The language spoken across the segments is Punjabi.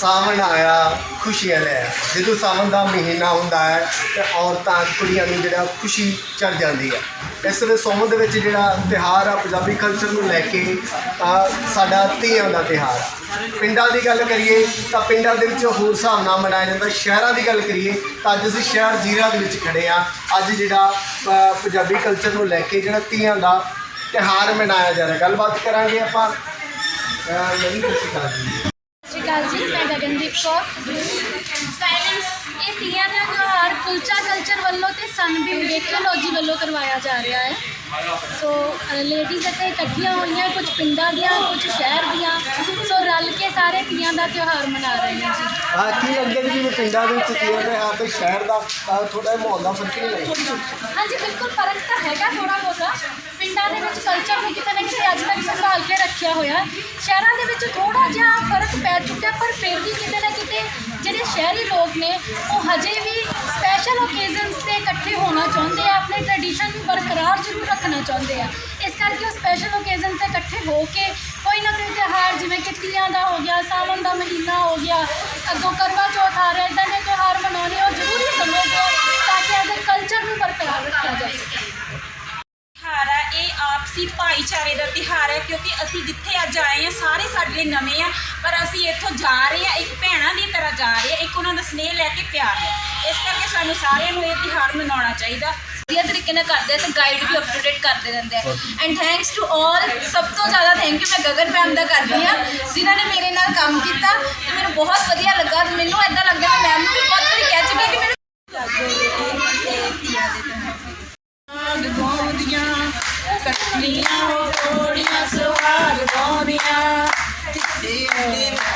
ਸਾਵਣ ਆਇਆ ਖੁਸ਼ੀਆਂ ਲੈ ਆਇਆ। ਜਦੋਂ ਸਾਵਣ ਦਾ ਮਹੀਨਾ ਹੁੰਦਾ ਹੈ ਤੇ ਔਰਤਾਂ ਕੁੜੀਆਂ ਨੂੰ ਜਿਹੜਾ ਖੁਸ਼ੀ ਚੜ ਜਾਂਦੀ ਹੈ। ਇਸ ਵੇਲੇ ਸੌਣ ਦੇ ਵਿੱਚ ਜਿਹੜਾ ਤਿਉਹਾਰ ਆ ਪੰਜਾਬੀ ਕਲਚਰ ਨੂੰ ਲੈ ਕੇ ਸਾਡਾ ਧੀਆਂ ਦਾ ਤਿਉਹਾਰ। ਪਿੰਡਾਂ ਦੀ ਗੱਲ ਕਰੀਏ ਤਾਂ ਪਿੰਡਾਂ ਦੇ ਵਿੱਚ ਹੋਰ ਹਿਸਾਬ ਨਾਲ ਮਨਾਇਆ ਜਾਂਦਾ। ਸ਼ਹਿਰਾਂ ਦੀ ਗੱਲ ਕਰੀਏ ਤਾਂ ਅੱਜ ਅਸੀਂ ਸ਼ਹਿਰ ਜੀਰਾ ਦੇ ਵਿੱਚ ਖੜੇ ਆ ਅੱਜ ਜਿਹੜਾ ਪੰਜਾਬੀ ਕਲਚਰ ਨੂੰ ਲੈ ਕੇ ਜਿਹੜਾ ਤੀਆਂ ਦਾ ਤਿਉਹਾਰ ਮਨਾਇਆ ਜਾ ਰਿਹਾ। ਗੱਲਬਾਤ ਕਰਾਂਗੇ ਆਪਾਂ। ਅ, ਨਹੀਂ ਤੁਸੀਂ ਸ਼੍ਰੀ ਅਕਾਲ ਜੀ ਮੈਂ ਗਗਨਦੀਪ ਕੌਰ। ਸਾਇਲੈਂਸ ਇਹ ਤੀਆਂ ਦਾ ਤਿਉਹਾਰ ਕੁਲਚਾ ਕਲਚਰ ਵੱਲੋਂ ਤੇ ਸਨਬੀਮ ਟੈਕਨੋਲੋਜੀ ਵੱਲੋਂ ਕਰਵਾਇਆ ਜਾ ਰਿਹਾ ਹੈ। ਸੋ ਲੇਡੀਜ਼ ਇੱਥੇ ਇਕੱਠੀਆਂ ਹੋਈਆਂ ਕੁਝ ਪਿੰਡਾਂ ਦੀਆਂ ਕੁਝ ਸ਼ਹਿਰ ਦੀਆਂ। ਸੋ ਰਲ ਕੇ ਸਾਰੇ ਤੀਆਂ ਦਾ ਤਿਉਹਾਰ ਮਨਾ ਰਹੇ ਨੇ ਜੀ। ਆ ਕੀ ਲੱਗਦਾ ਵੀ ਜਿਵੇਂ ਪਿੰਡਾਂ ਦੇ ਵਿੱਚ ਤੀਆਂ ਦਾ ਆ ਤੇ ਸ਼ਹਿਰ ਦਾ ਥੋੜਾ ਮਾਹੌਲ ਦਾ ਫ਼ਰਕ ਨਹੀਂ ਲੱਗਦਾ? ਹਾਂਜੀ ਬਿਲਕੁਲ ਫ਼ਰਕ ਤਾਂ ਹੈਗਾ ਥੋੜਾ ਬਹੁਤਾ। ਪਿੰਡਾਂ ਦੇ ਵਿੱਚ ਕਲਚਰ ਨੂੰ ਕਿਤੇ ਨਾ ਕਿਤੇ ਅੱਜ ਤੱਕ ਸੰਭਾਲ ਕੇ ਰੱਖਿਆ ਹੋਇਆ, ਸ਼ਹਿਰਾਂ ਦੇ ਵਿੱਚ ਥੋੜਾ ਜਿਹਾ ਫ਼ਰਕ ਪੈ ਚੁੱਕਿਆ, ਪਰ ਫਿਰ ਵੀ ਕਿਤੇ ਨਾ ਕਿਤੇ ਜਿਹੜੇ ਸ਼ਹਿਰੀ ਲੋਕ ਨੇ, ਉਹ ਹਜੇ ਵੀ ਸਪੈਸ਼ਲ ਓਕੇਜ਼ਨਸ ਤੇ ਇਕੱਠੇ ਹੋਣਾ ਚਾਹੁੰਦੇ ਆ, ਆਪਣੇ ਟ੍ਰੈਡੀਸ਼ਨ ਨੂੰ ਬਰਕਰਾਰ ਜ਼ਰੂਰ ਰੱਖਣਾ ਚਾਹੁੰਦੇ ਆ। ਇਸ ਕਰਕੇ ਉਹ ਸਪੈਸ਼ਲ ਓਕੇਜ਼ਨ ਤੇ ਇਕੱਠੇ ਹੋ ਕੇ ਕੋਈ ਨਾ ਕੋਈ ਤਿਉਹਾਰ ਜਿਵੇਂ ਕਿ ਤੀਆਂ ਦਾ ਹੋ ਗਿਆ, ਸਾਵਣ ਦਾ ਮਹੀਨਾ ਹੋ ਗਿਆ, ਅੱਗੋਂ ਕਰਵਾ ਚੌਥ ਆ ਰਿਹਾ, ਇਦਾਂ ਦੇ ਤਿਉਹਾਰ ਭਾਈਚਾਰੇ ਦਾ ਤਿਉਹਾਰ ਹੈ, ਕਿਉਂਕਿ ਅਸੀਂ ਜਿੱਥੇ ਅੱਜ ਆਏ ਹਾਂ, ਸਾਰੇ ਸਾਡੇ ਲਈ ਨਵੇਂ ਆ, ਪਰ ਅਸੀਂ ਇੱਥੋਂ ਜਾ ਰਹੇ ਆ ਇੱਕ ਭੈਣਾਂ ਦੀ ਤਰ੍ਹਾਂ ਜਾ ਰਹੇ ਆ ਇੱਕ ਉਹਨਾਂ ਦਾ ਸਨੇਹ ਲੈ ਕੇ ਪਿਆਰ ਹੈ। ਇਸ ਕਰਕੇ ਸਾਨੂੰ ਸਾਰਿਆਂ ਨੂੰ ਇਹ ਤਿਉਹਾਰ ਮਨਾਉਣਾ ਚਾਹੀਦਾ। ਵਧੀਆ ਤਰੀਕੇ ਨਾਲ ਕਰਦੇ ਆ ਤੇ ਗਾਈਡ ਵੀ ਅਪ ਕਰਦੇ ਰਹਿੰਦੇ ਆ। ਐਂਡ ਥੈਂਕਸ ਟੂ ਆਲ ਸਭ ਤੋਂ ਜ਼ਿਆਦਾ ਥੈਂਕ ਯੂ ਮੈਂ ਗਗਨ ਮੈਮ ਦਾ ਕਰਦੀ ਆ ਜਿਨ੍ਹਾਂ ਨੇ ਮੇਰੇ ਨਾਲ ਕੰਮ ਕੀਤਾ, ਤੇ ਮੈਨੂੰ ਬਹੁਤ ਵਧੀਆ ਲੱਗਾ ਮੈਨੂੰ ਐਦਾਂ ਲੱਗਦਾ ਮੈਂ ਮੈਮ ਨੂੰ ਵੀ ਬਹੁਤ ਵਾਰੀ ਕਹਿ ਕੱਟੀਆਂ ਕੋੜੀਆਂ ਸਵਾਗ ਗਾਉਂਦੀਆਂ ਤੇ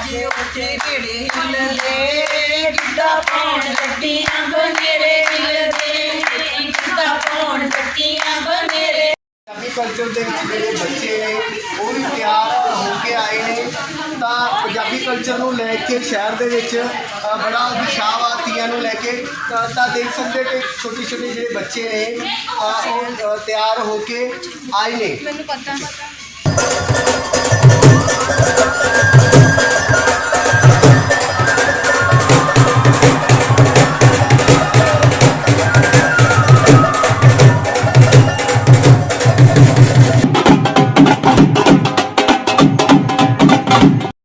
ਦੇ ਉੱਤੇ ਕਿਹੜੇ ਹਿੱਲਦੇ ਗਿੱਧਾ ਪਾਉਣ ਲੱਟੀਆਂ ਬਨੇਰੇ ਹਿੱਲਦੇ ਗਿੱਧਾ ਪਾਉਣ ਲੱਟੀਆਂ ਬਨੇਰੇ ਪੰਜਾਬੀ ਕਲਚਰ ਦੇ ਜਿਹੜੇ ਬੱਚੇ ਨੇ ਕਲਚਰ ਨੂੰ ਲੈ ਕੇ ਸ਼ਹਿਰ ਦੇ ਵਿੱਚ ਬੜਾ ਵਿਸ਼ਾਵ ਆ ਤੀਆਂ ਨੂੰ ਲੈ ਕੇ। ਤਾਂ ਦੇਖ ਸਕਦੇ ਕਿ ਛੋਟੇ ਛੋਟੇ ਜਿਹੜੇ ਬੱਚੇ ਨੇ ਉਹ ਤਿਆਰ ਹੋ ਕੇ ਆਏ ਨੇ। ਮੈਨੂੰ ਪਤਾ।